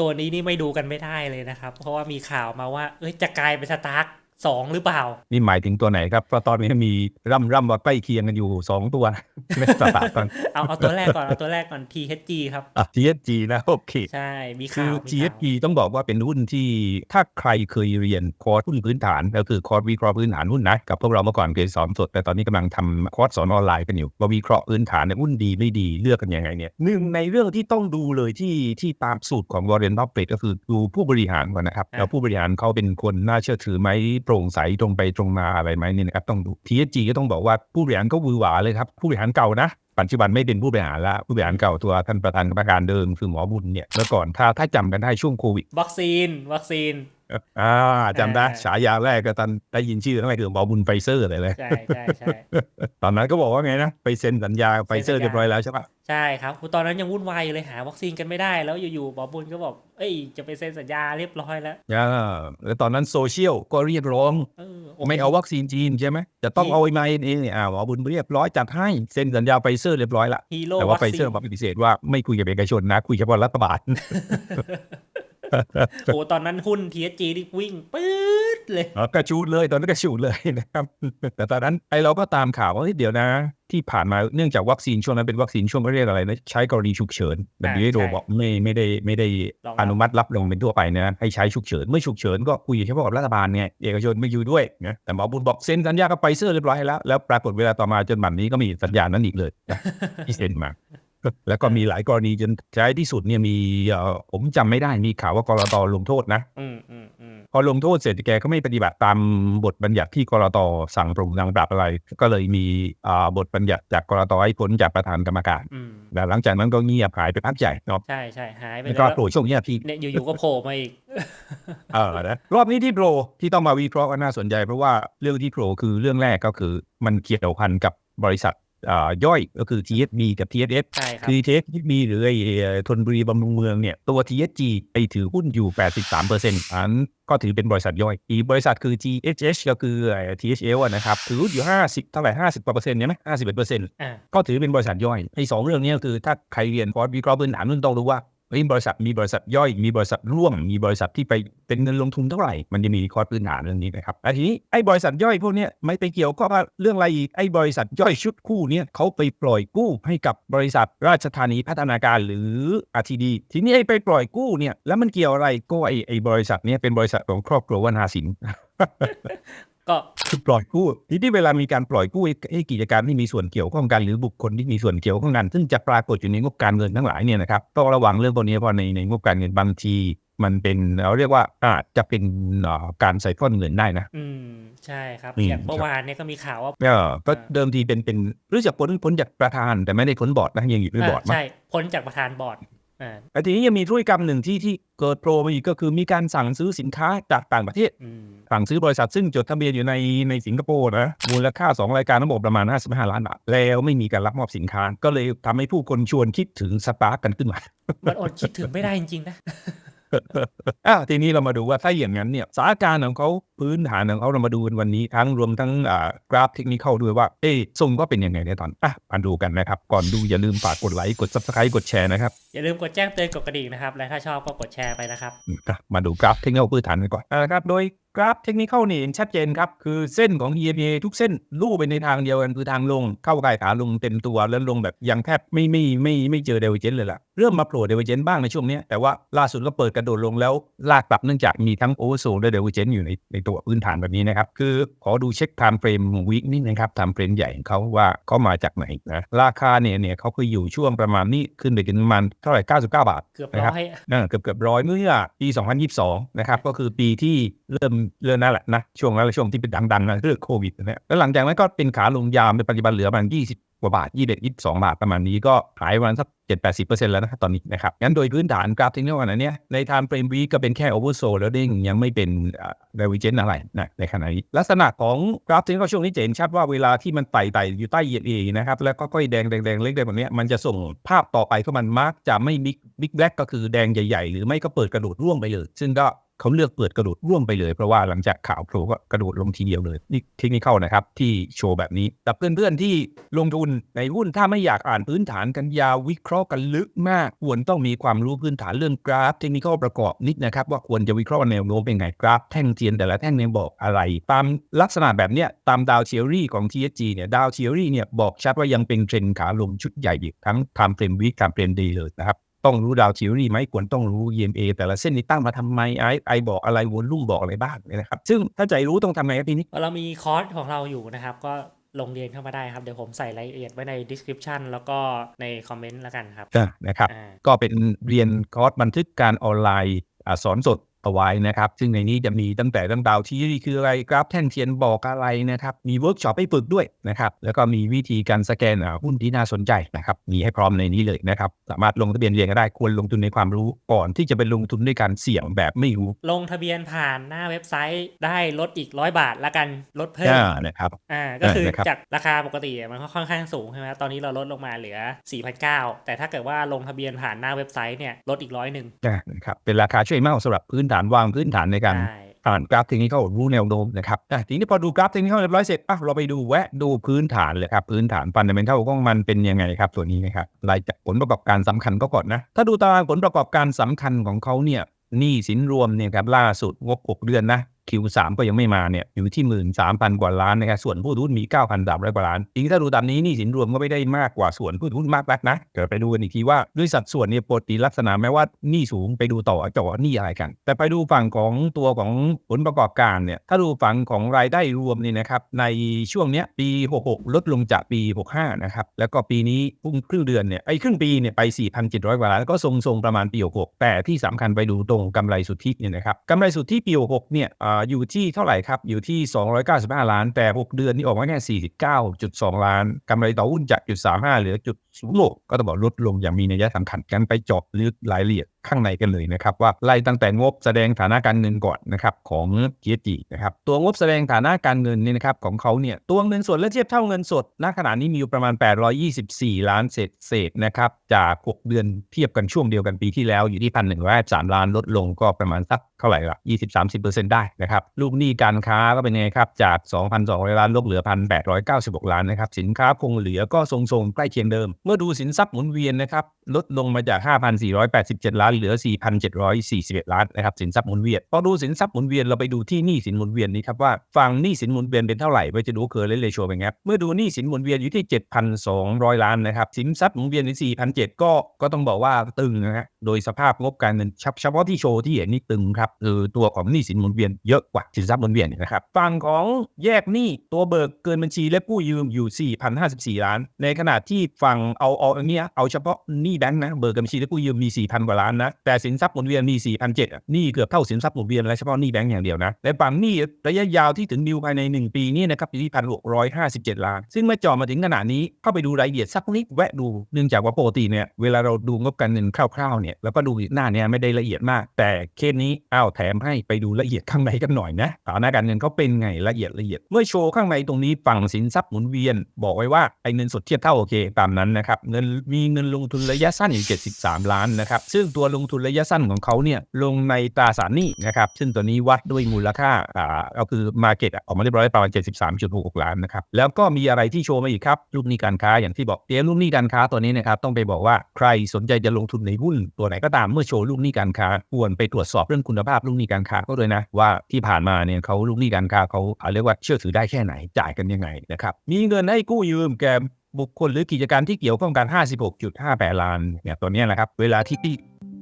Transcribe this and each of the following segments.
ตัวนี้นี่ไม่ดูกันไม่ได้เลยนะครับ เพราะว่ามีข่าวมาว่า เอ้ยจะกลายเป็นสตาร์ก สองหรือเปล่า นี่หมายถึงตัวไหนครับเพราะตอนนี้มีร่ำร่ำว่าใกล้เคียงกันอยู่สองตัวไม่สตาร์ทกันเอาเอาตัวแรกก่อนเอาตัวแรกก่อน THG ครับอะ TSG นะโอเคใช่มีคืข่าอวมีข่าว TSG ต้องบอกว่าเป็นหุ้นที่ถ้าใครเคยเรียนคอร์สหุ้นพื้นฐานก็คือคอร์สวิเคราะห์พื้นฐานหุ้นนะกับพวกเราเมื่อก่อนเคยสอนสดแต่ตอนนี้กำลังทำคอร์สสอนออนไลน์กันอยู่ว่าวิเคราะห์พื้นฐานเนี่ยหุ้นดีไม่ดีเลือกกันยังไงเนี่ยหนึ่งในเรื่องที่ต้องดูเลยที่ที่ตามสูตรของ Warren Buffett ก็คือดูผู้บริหารก่อนนะครับแล้วผู้บริหารเขาเป็นคนน่าเชื่อถือไหมโปร่งใสตรงไปตรงมาอะไรไหมนี่นะครับต้องดู TSG ก็ต้องบอกว่าผู้บริหารก็วือหวาเลยครับผู้บริหารเก่านะปัจจุบันไม่เป็นผู้บริหารละผู้บริหารเก่าตัวท่านประธานกรรมการเดิมคือหมอบุญเนี่ยเมื่อก่อนถ้าถ้าจำกันได้ช่วงโควิด วัคซีน วัคซีน อ่าจำได้อ่าฉายาแรกก็ตอนได้ยินชื่อตั้งแต่คือหมอบุญไฟเซอร์เลยเลยใช่ใช่ใช่ตอนนั้นก็บอกว่าไงนะไปเซ็นสัญญาไฟเซอร์เซ็นสัญญาเรียบร้อยแล้วใช่ปะใช่ครับตอนนั้นยังวุ่นวายอยู่เลยหาวัคซีนกันไม่ได้แล้วอยู่ๆหมอบุญก็บอก เอ้ยจะไปเซ็นสัญญาเรียบร้อยแล้วอ่าแล้วตอนนั้นโซเชียลก็เรียกร้องเออไม่เอาวัคซีนจีนใช่ไหมจะต้องเอาไอ้มาเองเนี่ยอ่าหมอบุญเรียบร้อยจัดให้เซ็นสัญญาไฟเซอร์เรียบร้อยละฮีโร่แต่ว่าวัคไฟซีเซอนร์มาปฏิเสธว่าไม่คุยกับเอกชนนะ คุยเฉพาะรัฐบาล โอ้ตอนนั้นหุ้น THG นี่วิ่งปื๊ดเลยอ๋อกระชูดเลยตอนนั้นกระชูดเลยนะครับ แต่ตอนนั้นไอเราก็ตามข่าวว่าเฮ้ยเดี๋ยวนะ ที่ผ่านมาเนื่องจากวัคซีนช่วงนั้นเป็นวัคซีนช่วงเขาเรียกอะไรนะใช้กรณีฉุกเฉินแต่อ่า WHO ใช่บอกไม่ไม่ได้ไม่ได้รองรับอนุมัติรับลงเป็นทั่วไปนะ ให้ใช้ฉุกเฉิน เมื่อฉุกเฉินก็คุยเฉพาะกับรัฐบาลไงเอกชนไม่อยู่ด้วยนะแต่หมอบุญบอกเซ็นสัญญากับไฟเซอร์เรียบร้อยแล้วแล้วปรากฏเวลาต่อมาจนบัดนี้ก็มีสัญญานั้นอีกเลยนะที่เซ็นมา แล้วก็มีหลายกรณีจนท้ายที่สุดเนี่ยมีเอ่อผมจำไม่ได้มีข่าวว่ากรตลงโทษนะอืมอืมอืมพอลงโทษเสร็จแกก็ไม่ปฏิบัติตามบทบัญญัติที่กรตสั่งปรุงสั่งปรับอะไร ก็เลยมีอ่าบทบัญญัติจากกรตให้พ้นจากประธานกรรมการอืมแต่หลังจากนั้นก็เงียบหายไปพักใหญ่เนาะใช่ใช่หายไปแล้วเลยก็แล้วโผล่ช่วงเนี้ยที่เนี่ยอยู่ๆก็โผล่มาอีกเออนะรอบนี้ที่โผล่ที่ต้องมาวิเคราะห์ก็น่าสนใจเพราะว่าเรื่องที่โผล่คือเรื่องแรกก็คือมันเกี่ยวพันกับบริษัทอ่า ย่อยก็คือ TSB กับ TSS ใช่ครับคือ TSB หรือไอ้เอ่อธนบุรีบำรุงเมืองเนี่ยตัว TSG ไปถือหุ้นอยู่ 83%อันนั้นก็ถือเป็นบริษัทย่อย อีกบริษัทคือ GHH ก็คือไอ้ THL อะนะครับ ถือหุ้นอยู่ 50 เท่าไหร่ 50กว่าเปอร์เซ็นต์ใช่ไหม51เปอร์เซ็นต์อ่าก็ถือเป็นบริษัทย่อยไอ้สองเรื่องเนี้ยคือถ้าใครเรียนคอร์สวิเคราะห์พื้นฐานนุ่นต้องรู้ว่า เฮ้ยบริษัทมีบริษัทย่อย มีบริษัทร่วม มีบริษัทที่ไปเป็นเงินลงทุนเท่าไหร่ มันจะมีคอร์สพื้นฐานเรื่องนี้นะครับแต่ทีนี้ไอ้บริษัทย่อยพวกนี้ไม่ไปเกี่ยวก็เรื่องอะไรอีกไอ้บริษัทย่อยชุดคู่เนี้ยเขาไปปล่อยกู้ให้กับบริษัทราชธานีพัฒนาการหรือ RTD ทีนี้ไอ้ไปปล่อยกู้เนี่ยแล้วมันเกี่ยวอะไรก็ไอ้ไอ้บริษัทเนี้ยเป็นบริษัทของครอบครัววนาสิน ก็คือปล่อยกู้ทีนี้เวลามีการปล่อยกู้ให้ให้กิจการที่มีส่วนเกี่ยวข้องกันหรือบุคคลที่มีส่วนเกี่ยวข้องกัน ซึ่งจะปรากฏอยู่ในงบการเงินทั้งหลายเนี่ยนะครับต้องระวังเรื่องพวกนี้เพราะในในงบการเงินบางทีมันเป็นเราเรียกว่าอาจจะเป็นเอ่อการใส่ก้อนเงินได้นะ อืมใช่ครับอืมอย่างเมื่อวานเนี่ยก็มีข่าวว่าเออก็อ่าเดิมทีเป็นเป็นรู้จักพ้นพ้นจากประธานแต่ไม่ได้พ้นบอร์ดนะยังอยู่ด้วยบอร์ดเออมั้งใช่พ้นจากประธานบอร์ดอ่า แต่ทีนี้ยังมีธุรกรรมหนึ่งที่ที่เกิดโปรมาอีกก็คือมีการสั่งซื้อสินค้าจากต่างประเทศอืมสั่งซื้อบริษัทซึ่งจดทะเบียนอยู่ในในสิงคโปร์นะ มูลค่า 2 รายการทั้งหมดประมาณ 55 ล้านบาท แล้วไม่มีการรับมอบสินค้า ก็เลยทำให้ผู้คนชวนคิดถึงสปาร์กกันขึ้นมา มันอดคิดถึงไม่ได้จริงๆนะ อะทีนี้เรามาดูว่าถ้าอย่างนั้นเนี่ยสถานการณ์ของเขาพื้นฐานของเขาเรามาดูกันวันนี้ทั้งรวมทั้งอ่ากราฟเทคนิคด้วยว่าเอ๊ะทรงก็เป็นยังไงในตอนอะมาดูกันนะครับ ก่อนดูอย่าลืมฝากกดไลค์กด subscribe กดแชร์นะครับ อย่าลืมกดแจ้งเตือนกดกระดิ่งนะครับ และถ้าชอบก็กดแชร์ไปนะครับอะมาดูกราฟเทคนิคพื้นฐานกันก่อนนะครับโดย กราฟเทคนิคนี่เห็นชัดเจนครับ คือเส้นของ EMA ทุกเส้นลู่ไปในทางเดียวกันคือทางลง เข้าใกล้ขาลงเต็มตัวแล้วลงแบบยังแทบไม่ไม่ไม่ไม่เจอเดเวเจนเลยล่ะ เริ่มมาโผล่เดเวเจนบ้างในช่วงเนี้ยแต่ว่าล่าสุดก็เปิดกระโดดลงแล้วลากกลับเนื่องจากมีทั้งโอเวอร์โซและเดเวเจนอยู่ในในตัวพื้นฐานแบบนี้นะครับ คือขอดูเช็คไทม์เฟรมวีคนิดนะครับไทม์เฟรมใหญ่ของเขาว่าเขามาจากไหนนะราคาเนี่ยเนี่ยเขาคืออยู่ช่วงประมาณนี้ขึ้นไปถึงประมาณเท่าไหร่99 บาทเกือบนะคร้รับอยเออเกือบเกือบร้อยเมื่อปี 2022 นะครับก็คือปีที่เริ่มเริ่มนั่นแหละนะช่วงนั้นแหละช่วงที่เป็นดังๆนะเรื่องโควิดนะแล้วหลังจากนั้นก็เป็นขาลงยามในปัจจุบันเหลือประมาณ20กว่าบาท21 22บาทประมาณนี้ก็หายวันสักเจ็ดแประมาณสัก7-80%แล้วนะตอนนี้นะครับงั้นโดยพื้นฐานกราฟทิ้งเท่ากันเนี้ยในไทม์เฟรมวีก็เป็นแค่โอเวอร์โซแล้วเด้งยังไม่เป็นเดวิเจนอะไรนะในขณะนี้ลักษณะของกราฟทิ้งก็ช่วงนี้จะเห็นชัดว่าเวลาที่มันไต่ไต่อยู่ใต้เยียดเอนะครับแล้วก็ค่อยแดงแดงแดงเล็กแดงแบบนี้มันจะส่งภาพต่อไปก็มันมาร์กจะไม่บิ๊กบิ๊กแบล็กก็คือแดงใหญ่ ๆ หรือไม่ก็เปิดกระโดดร่วงไปเลยซึ่งก็ เขาเลือกเปิดกระโดดร่วมไปเลย เพราะว่าหลังจากข่าวโผล่ก็กระโดดลงทีเดียวเลย นี่เทคนิคเข้านะครับ ที่โชว์แบบนี้ แต่เพื่อนๆที่ลงทุนในหุ้นถ้าไม่อยากอ่านพื้นฐานกันยาววิเคราะห์กันลึกมากควรต้องมีความรู้พื้นฐานเรื่องกราฟ เทคนิคประกอบนิดนะครับ ว่าควรจะวิเคราะห์แนวโน้มเป็นไงกราฟแท่งเทียนแต่ละแท่งเนี่ยบอกอะไร ตามลักษณะแบบเนี้ยตามดาวเชียรี่ของ TSG เนี่ยดาวเชียรี่เนี่ยบอกชัดว่ายังเป็นเทรนขาลงชุดใหญ่อยู่ทั้ง time frame week time frame day เลยนะครับ ต้องรู้ดาวเชียรี่ไหมควรต้องรู้ EMA แต่ละเส้นนี้ตั้งมาทำไมไอไอบอกอะไรวนลุ่มบอกอะไรบ้างเนี่ยนะครับ ซึ่งถ้าใจรู้ต้องทำไงครับพี่นิกเรามีคอร์สของเราอยู่นะครับ ก็ลงเรียนเข้ามาได้ครับ เดี๋ยวผมใส่รายละเอียดไว้ใน description แล้วก็ในคอมเมนต์แล้วกันครับอะนะครับอ่าก็เป็นเรียนคอร์สบันทึกการออนไลน์อ่าสอนสด เอาไว้นะครับ ซึ่งในนี้จะมีตั้งแต่ตั้งดาวที่คืออะไรกราฟแท่งเทียนบอกอะไรนะครับ มีเวิร์กช็อปให้ฝึกด้วยนะครับ แล้วก็มีวิธีการสแกนอ่าหุ้นที่น่าสนใจนะครับ มีให้พร้อมในนี้เลยนะครับ สามารถลงทะเบียนเรียนก็ได้ ควรลงทุนในความรู้ก่อนที่จะไปลงทุนด้วยการเสี่ยงแบบไม่รู้ ลงทะเบียนผ่านหน้าเว็บไซต์ได้ลดอีกร้อยบาทละกันลดเพิ่มอ่านะครับ อ่า ก็คือเออนะครับจากราคาปกติมันก็ค่อนข้างสูงใช่ไหมตอนนี้เราลดลงมาเหลือ 4,900แต่ถ้าเกิดว่าลงทะเบียนผ่านหน้าเว็บไซต์เนี่ยลดอีกร้อยหนึ่งอ่านะครับ เป็นราคาช่วยมากสำหรับพื้นฐานวางพื้นฐานในการใช่อ่านกราฟเทคนิครู้แนวโน้มนะครับอะทีนี้พอดูกราฟเทคนิคเรียบร้อยเสร็จอะเราไปดูแวะดูพื้นฐานเลยครับพื้นฐานฟันเดเมนทัลของมันเป็นยังไงครับตัวนี้นะครับรายจากผลประกอบการสำคัญก็ก่อนนะ ถ้าดูตารางผลประกอบการสำคัญของเขาเนี่ยหนี้สินรวมเนี่ยครับล่าสุดงบ6เดือนนะ Q3 ก็ยังไม่มาเนี่ยอยู่ที่13,000กว่าล้านนะครับส่วนผู้ถือหุ้นมี9,300กว่าล้านอีกถ้าดูตามนี้นี่สินรวมก็ไม่ได้มากกว่าส่วนผู้ถือหุ้นมากนักนะเดี๋ยวไปดูกันอีกทีว่าด้วยสัดส่วนเนี่ยปกติลักษณะแม้ว่านี้สูงไปดูต่อจ่อนี้อะไรกัน แต่ไปดูฝั่งของตัวของผลประกอบการเนี่ยถ้าดูฝั่งของรายได้รวมนี่นะครับในช่วงเนี้ยปี 66 ลดลงจากปี 65 นะครับแล้วก็ปีนี้พุ่งครึ่งเดือนเนี่ยไอ้ครึ่งปีเนี่ยไป 4,700 กว่าล้านก็ทรงๆประมาณปี 66 แต่ที่สำคัญไปดูตรงกำไรสุทธิเนี่ยนะครับกำไรสุทธิปี 66 เนี่ยอ่าอยู่ที่เท่าไหร่ครับ อยู่ที่ 295 ล้าน แต่ 6 เดือนนี่ออกมาแค่49.2 ล้านกำไรต่อหุ้นจากจุด35เหลือจุดศูนย์ก็ต้องบอกลดลงอย่างมีนัยสำคัญกันไปเจาะลึกรายละเอียด ข้างในกันเลยนะครับว่าไล่ตั้งแต่งบแสดงฐานะการเงินก่อนนะครับของ TSG นะครับตัวงบแสดงฐานะการเงินเนี่ยนะครับของเขาเนี่ยตัวเงินสดและเทียบเท่าเงินสดณขณะนี้มีอยู่ประมาณ 824 ล้านเศษเศษนะครับจาก 6 เดือนเทียบกันช่วงเดียวกันปีที่แล้วอยู่ที่1,103ล้านลดลงก็ประมาณสักเท่าไหร่ละ20-30%ได้นะครับลูกหนี้การค้าก็เป็นไงครับจาก2,200ล้านลดเหลือ1,896ล้านนะครับสินค้าคงเหลือก็ทรงๆใกล้เคียงเดิม เมื่อดูสินทรัพย์หมุนเวียนนะครับลดลงมาจาก5,487ล้านเหลือ 4,741 ล้านนะครับสินทรัพย์หมุนเวียนพอดูสินทรัพย์หมุนเวียนเราไปดูที่หนี้สินหมุนเวียนนี้ครับว่าฝั่งหนี้สินหมุนเวียนเป็นเท่าไหร่ไปจะดูเคอร์เรนเรโชเป็นไงครับเมื่อดูหนี้สินหมุนเวียนอยู่ที่ 7,200 ล้านนะครับสินทรัพย์หมุนเวียนที่4,700ก็ก็ต้องบอกว่าตึงนะฮะโดยสภาพงบการเงินเฉพาะที่โชว์ที่เห็นนี่ตึงครับคือตัวของหนี้สินหมุนเวียนเยอะกว่าสินทรัพย์หมุนเวียนนะครับฝั่งของแยกหนี้ตัวเบิกเกินบัญชีและกู้ยืมอยู่ 4,054 ล้าน ในขณะที่ฝั่งเอาเอาอันเนี้ยเอาเฉพาะหนี้แบงค์นะเบิกกับบัญชีและกู้ยืมมี 4,000 กว่าล้านนะแต่สินทรัพย์หมุนเวียนมี 4,700อะหนี่เกือบเท่าสินทรัพย์หมุนเวียนและเฉพาะหนี้แบงค์อย่างเดียวนะและฝั่งหนี้ระยะยาวที่ถึงดิวภายใน 1 ปีนี่นะครับอยู่ที่1,657 ล้าน ซึ่งเมื่อเจอมาถึงขนาดนี้เข้าไปดูรายละเอียดสักนิดแวะดูเนื่องจากว่าปกติเนี่ยเวลาเราดูงบการเงินคร่าวๆเนี่ยแล้วก็ดูหน้าเนี่ยไม่ได้ละเอียดมาก แต่เคสนี้อ้าวแถมให้ไปดูละเอียดข้างในกันหน่อยนะฐานะการเงินเขาเป็นไงละเอียดละเอียด เมื่อโชว์ข้างในตรงนี้ฝั่งสินทรัพย์หมุนเวียน บอกไว้ว่าไอ้เงินสดเทียบเท่าโอเคตามนั้นนะครับเงินมีเงินลงทุนระยะสั้นอยู่73 ล้านนะครับซึ่งตัวลงทุนระยะสั้นของเขาเนี่ยลงในตราสารหนี้นะครับซึ่งตัวนี้วัดด้วยมูลค่าอ่าก็คือ Market อะออกมาเรียบร้อยประมาณ73.66ล้านนะครับแล้วก็มีอะไรที่โชว์มาอีกครับลูกหนี้การค้าอย่างที่บอกเตรียมลูกหนี้การค้าตัวนี้นะครับต้องไปบอกว่าใครสนใจจะลงทุนในหุ้นตัวไหนก็ตามเมื่อโชว์ลูกหนี้การค้าควรไปตรวจสอบเรื่องคุณภาพลูกหนี้การค้าก็ด้วยนะ ว่าที่ผ่านมาเนี่ยเขาลูกหนี้การค้าเขาอ่าเรียกว่าเชื่อถือได้แค่ไหนจ่ายกันยังไงนะครับมีเงินให้กู้ยืมแก่บุคคลหรือกิจการที่เกี่ยวข้องกัน 56.58 ล้านเนี่ยตัวนี้แหละครับ เวลาที่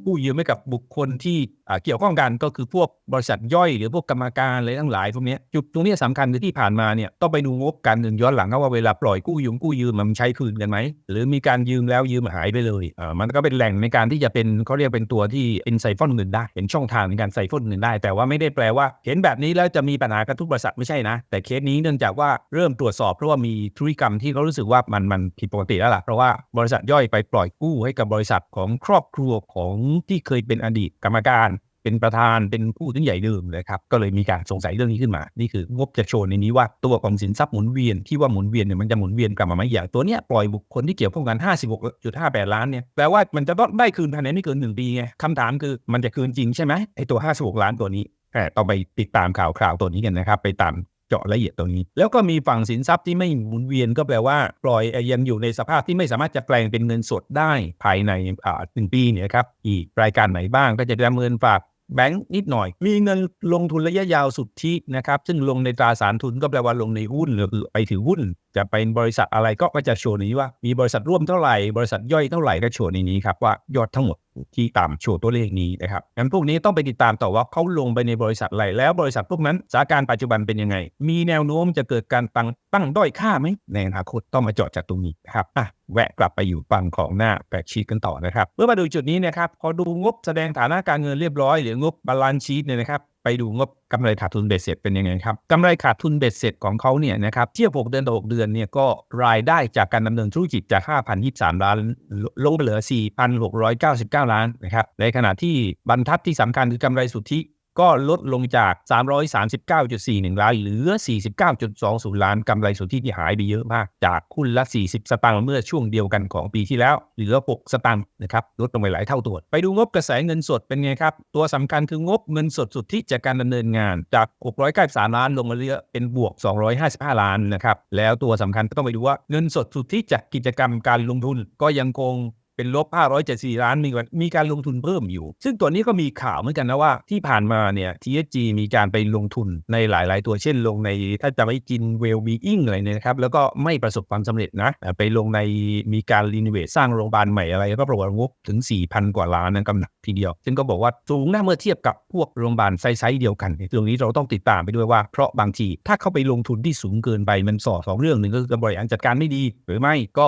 กู้ยืมให้กับบุคคลที่เกี่ยวข้องกันก็คือพวกบริษัทย่อยหรือพวกกรรมการอะไรทั้งหลายพวกนี้จุดตรงนี้ยสำคัญคือที่ผ่านมาเนี่ยต้องไปดูงบการเงินย้อนหลังว่าเวลาปล่อยกู้ยืมกู้ยืมมันใช้คืนกันไหมหรือมีการยืมแล้วยืมหายไปเลยอ่ามันก็เป็นแหล่งในการที่จะเป็นเขาเรียกเป็นตัวที่เป็นไซฟอนเงินได้เป็นช่องทางในการไซฟอนเงินได้ แต่ว่าไม่ได้แปลว่า เห็นแบบนี้แล้วจะมีปัญหากับทุกบริษัทไม่ใช่นะ แต่เคสนี้เนื่องจากว่าเริ่มตรวจสอบเพราะว่ามีธุรกรรมที่เขารู้สึกว่ามันมันผิดปกติแล้วล่ะเพราะว่าบริษัทย่อยไปปล่อยกู้ให้กับบริษัทของครอบครัวของที่เคยเป็นอดีตกรรมการเป็นประธานเป็นผู้ถือใหญ่เดิมนะครับก็เลยมีการสงสัยเรื่องนี้ขึ้นมา นี่คืองบจะโชว์ในนี้ว่าตัวของสินทรัพย์หมุนเวียนที่ว่าหมุนเวียนเนี่ยมันจะหมุนเวียนกลับมาไหมอย่างตัวเนี้ยปล่อยบุคคลที่เกี่ยวข้องกัน 56.58 ล้านเนี่ยแปลว่ามันจะต้องได้คืนภายในไม่เกิน1ปีไงคำถามคือมันจะคืนจริงใช่ไหมไอตัว 56 ล้านตัวนี้แต่ต้องไปติดตามข่าวคราวตัวนี้กันนะครับ ไปตาม เจาะละเอียดตรงนี้ แล้วก็มีฝั่งสินทรัพย์ที่ไม่หมุนเวียนก็แปลว่าปล่อยยังอยู่ในสภาพที่ไม่สามารถจะแปลงเป็นเงินสดได้ภายในอ่าหนึ่งปีเนี่ยครับอีกรายการไหนบ้างก็จะดำเนินฝากแบงค์นิดหน่อย มีเงินลงทุนระยะยาวสุทธินะครับ ซึ่งลงในตราสารทุนก็แปลว่าลงในหุ้นหรือไปถือหุ้น จะเป็นบริษัทอะไรก็ก็จะโชว์นี้ว่า มีบริษัทร่วมเท่าไหร่ บริษัทย่อยเท่าไหร่ก็โชว์ในนี้ครับว่ายอดทั้งหมด ที่ต่ำโชว์ตัวเลขนี้นะครับงั้นพวกนี้ต้องไปติดตามต่อว่าเขาลงไปในบริษัทอะไรแล้วบริษัทพวกนั้นสถานการณ์ปัจจุบันเป็นยังไง มีแนวโน้มจะเกิดการตั้งตั้งด้อยค่าไหมในอนาคตต้องมาเจาะจากตรงนี้นะครับอะแวะกลับไปอยู่ฝั่งของหน้าแบกชีตกันต่อนะครับเมื่อมาดูจุดนี้นะครับพอดูงบแสดงฐานะการเงินเรียบร้อยหรืองบบาลานซ์ชีตเนี่ยนะครับ ไปดูงบกำไรขาดทุนเบ็ดเสร็จเป็นยังไงครับกำไรขาดทุนเบ็ดเสร็จของเขาเนี่ยนะครับเทียบ6เดือนต่อ6เดือนเนี่ยก็รายได้จากการดำเนินธุรกิจจาก 5,023 ล้าน ลงไปเหลือ 4,699 ล้านนะครับในขณะที่บรรทัดที่สำคัญคือกำไรสุทธิ ก็ลดลงจาก 339.41 ล้านเหลือ 49.20 ล้านกำไรสุทธิที่หายไปเยอะมาก จากหุ้นละ 40 สตางค์เมื่อช่วงเดียวกันของปีที่แล้ว เหลือ 6 สตางค์นะครับลดลงไปหลายเท่าตัว ไปดูงบกระแสเงินสดเป็นไงครับ ตัวสำคัญคืองบเงินสดสุทธิจากการดำเนินงานจาก 693 ล้านลงมาเหลือเป็นบวก 255 ล้านนะครับแล้วตัวสำคัญก็ต้องไปดูว่าเงินสดสุทธิจากกิจกรรมการลงทุนก็ยังคง เป็นลบ 574 ล้านมีการมีการลงทุนเพิ่มอยู่ ซึ่งตัวนี้ก็มีข่าวเหมือนกันนะว่าที่ผ่านมาเนี่ย TSG มีการไปลงทุนในหลาย ๆ ตัวเช่นลงในถ้าจะไม่กินเวลบีอิงอะไรเนี่ยนะครับแล้วก็ไม่ประสบความสำเร็จนะ ไปลงในมีการรีโนเวทสร้างโรงพยาบาลใหม่อะไรก็ประวัติงบถึง 4,000 กว่าล้านนะกำหนักทีเดียว ซึ่งก็บอกว่าสูงนะเมื่อเทียบกับพวกโรงพยาบาลไซส์เดียวกันตรงนี้เราต้องติดตามไปด้วยว่าเพราะบางทีถ้าเข้าไปลงทุนที่สูงเกินไปมันสอดสองเรื่องหนึ่งก็คือการบริหารจัดการไม่ดี หรือไม่ก็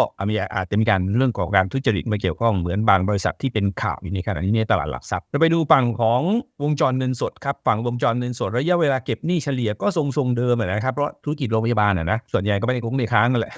อาจจะมีการเรื่องของการทุจริตมาเกี่ยวข้องเหมือนบางบริษัทที่เป็นข่าวอยู่ในขณะนี้ในตลาดหลักทรัพย์เราไปดูฝั่งของวงจรเงินสดครับฝั่งวงจรเงินสดระยะเวลาเก็บหนี้เฉลี่ยก็ทรงๆเดิมอะนะครับเพราะธุรกิจโรงพยาบาลอะนะส่วนใหญ่ก็ไม่ได้คงในค้างกันแหละ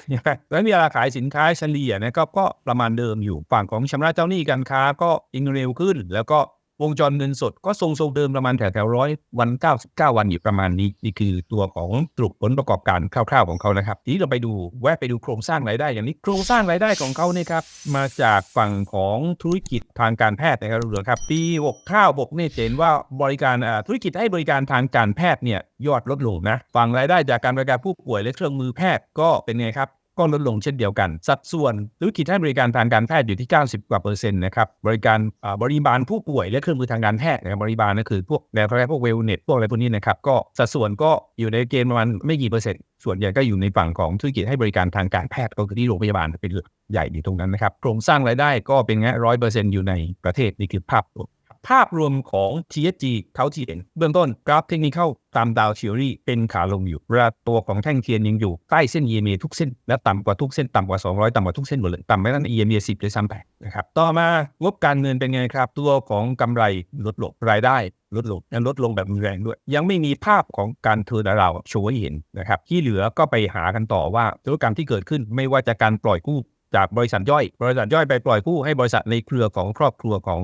แล้วมีราคาขายสินค้าเฉลี่ยนะก็ประมาณเดิมอยู่ฝั่งของชำระเจ้าหนี้การค้าก็ยิ่งเร็วขึ้น แล้วก็ วงจรเงินสดก็ทรงๆเดิมประมาณแถวๆร้อยวัน99วันอยู่ประมาณนี้นี่คือตัวของสรุปผลประกอบการคร่าวๆของเขานะครับ ทีนี้เราไปดูแวะไปดูโครงสร้างรายได้อย่างนี้ โครงสร้างรายได้ของเขาเนี่ยครับมาจากฝั่งของธุรกิจทางการแพทย์นะครับเหลือครับปี69บกเนี่ยเห็นว่าบริการธุรกิจให้บริการทางการแพทย์เนี่ยยอดลดลงนะฝั่งรายได้จากการบริการผู้ป่วยและเครื่องมือแพทย์ก็เป็นไงครับ ก็ลดลงเช่นเดียวกัน สัดส่วนธุรกิจให้บริการทางการแพทย์อยู่ที่ 90 กว่าเปอร์เซ็นต์นะครับบริการบริบาลผู้ป่วยและเครื่องมือทางการแพทย์นะครับบริบาลก็คือพวกแนวแพทย์พวกเวลเน็ตพวกอะไรพวกนี้นะครับก็สัดส่วนก็อยู่ในเกณฑ์ประมาณไม่กี่เปอร์เซ็นต์ส่วนใหญ่ก็อยู่ในฝั่งของธุรกิจให้บริการทางการแพทย์ก็คือที่โรงพยาบาลเป็นใหญ่อยู่ตรงนั้นนะครับโครงสร้างรายได้ก็เป็นไงร้อยเปอร์เซ็นต์อยู่ในประเทศนี่คือภาพรวม ภาพรวมของ TSG เขาที่เห็นเบื้องต้นกราฟเทคนิคเข้าตามดาวเทียรี่เป็นขาลงอยู่เวลาตัวของแท่งเทียนยังอยู่ใต้เส้น EMA ทุกเส้น และต่ำกว่าทุกเส้น ต่ำกว่า 200 ต่ำกว่าทุกเส้นหมดเลยต่ำไปนั้น EMA 10เลยซ้ำไปนะครับต่อมางบการเงินเป็นไงครับ ตัวของกำไรลดลงรายได้ลดลงและลดลงแบบแรงด้วย ยังไม่มีภาพของการเทิร์นเราโชว์ให้เห็นนะครับที่เหลือก็ไปหากันต่อว่าธุรกรรมที่เกิดขึ้นไม่ว่าจะการปล่อยกู้ จากบริษัทย่อย บริษัทย่อยไปปล่อยกู้ให้บริษัทในเครือของครอบครัวของ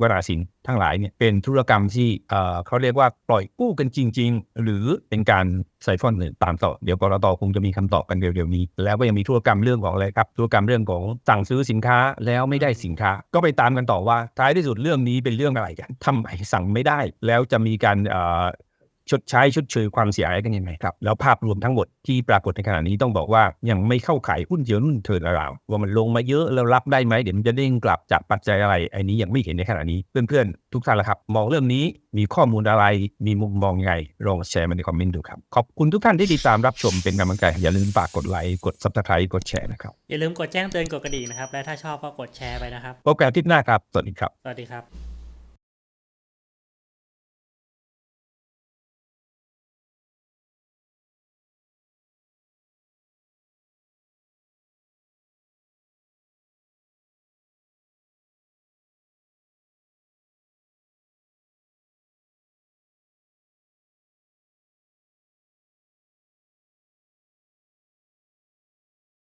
วราสินทั้งหลายเนี่ยเป็นธุรกรรมที่เเขาเรียกว่าปล่อยกู้กันจริง ๆ หรือเป็นการใส่ฟอนต์เงินตามต่อเดี๋ยวกรตคงจะมีคำตอบกันเร็วๆนี้ แล้วก็ยังมีธุรกรรมเรื่องของอะไรครับธุรกรรมเรื่องของสั่งซื้อสินค้าแล้วไม่ได้สินค้า ก็ไปตามกันต่อว่าท้ายที่สุดเรื่องนี้เป็นเรื่องอะไรกันทำไมสั่งไม่ได้ แล้วจะมีการ ชดใช้ชดเชยความเสียหายกันยังไงครับแล้วภาพรวมทั้งหมดที่ปรากฏในขณะนี้ต้องบอกว่ายังไม่เข้าข่ายหุ้นเดียวนุ่นเทิร์นอราวว่ามันลงมาเยอะแล้วรับได้ไหมเดี๋ยวมันจะเด้งกลับจากปัจจัยอะไรไอ้นี้ยังไม่เห็นในขณะนี้เพื่อนๆทุกท่านละครับ มองเรื่องนี้มีข้อมูลอะไรมีมุมมองยังไงลองแชร์มาในคอมเมนต์ดูครับขอบคุณทุกท่านที่ติดตามรับชมเป็นกำลังใจอย่าลืมฝากกดไลค์กด subscribe กดแชร์นะครับอย่าลืมกดแจ้งเตือนกดกระดิ่งนะครับและถ้าชอบก็กดแชร์ไปนะครับพบกันอาทิตย์หน้าครับสวัสดีครับสวัสดีครับ